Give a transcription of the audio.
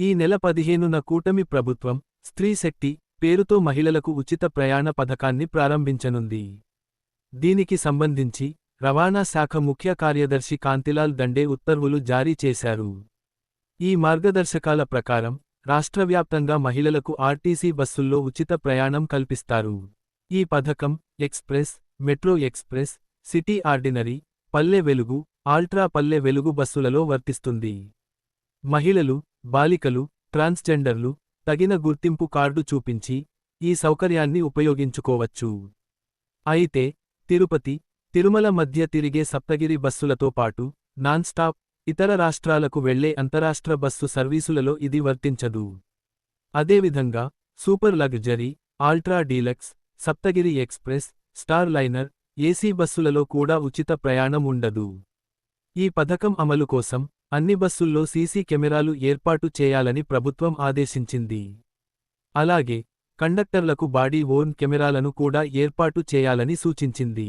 ఈ నెల పదిహేనున కూటమి ప్రభుత్వం స్త్రీశక్తి పేరుతో మహిళలకు ఉచిత ప్రయాణ పథకాన్ని ప్రారంభించనుంది. దీనికి సంబంధించి రవాణా శాఖ ముఖ్య కార్యదర్శి కాంతిలాల్ దండే ఉత్తర్వులు జారీ చేశారు. ఈ మార్గదర్శకాల ప్రకారం రాష్ట్రవ్యాప్తంగా మహిళలకు ఆర్టీసీ బస్సుల్లో ఉచిత ప్రయాణం కల్పిస్తారు. ఈ పథకం express metro express city ordinary Palle Velugu ultra Palle Velugu బస్సులలో వర్తిస్తుంది. మహిళలు బాలికలు ట్రాన్స్జెండర్లు తగిన గుర్తింపు కార్డు చూపించి ఈ సౌకర్యాన్ని ఉపయోగించుకోవచ్చు. అయితే తిరుపతి తిరుమల మధ్య తిరిగే సప్తగిరి బస్సులతో పాటు నాన్ స్టాప్ ఇతర రాష్ట్రాలకు వెళ్ళే అంతరాష్ట్ర బస్సు సర్వీసులలో ఇది వర్తించదు. అదేవిధంగా super luxury ultra deluxe Saptagiri express star liner AC బస్సులలో కూడా ఉచిత ప్రయాణం ఉండదు. ఈ పథకం అమలు కోసం అన్ని బస్సుల్లో సీసీ కెమెరాలు ఏర్పాటు చేయాలని ప్రభుత్వం ఆదేశించింది. అలాగే కండక్టర్లకు బాడీ ఓర్న్ కెమెరాలను కూడా ఏర్పాటు చేయాలని సూచించింది.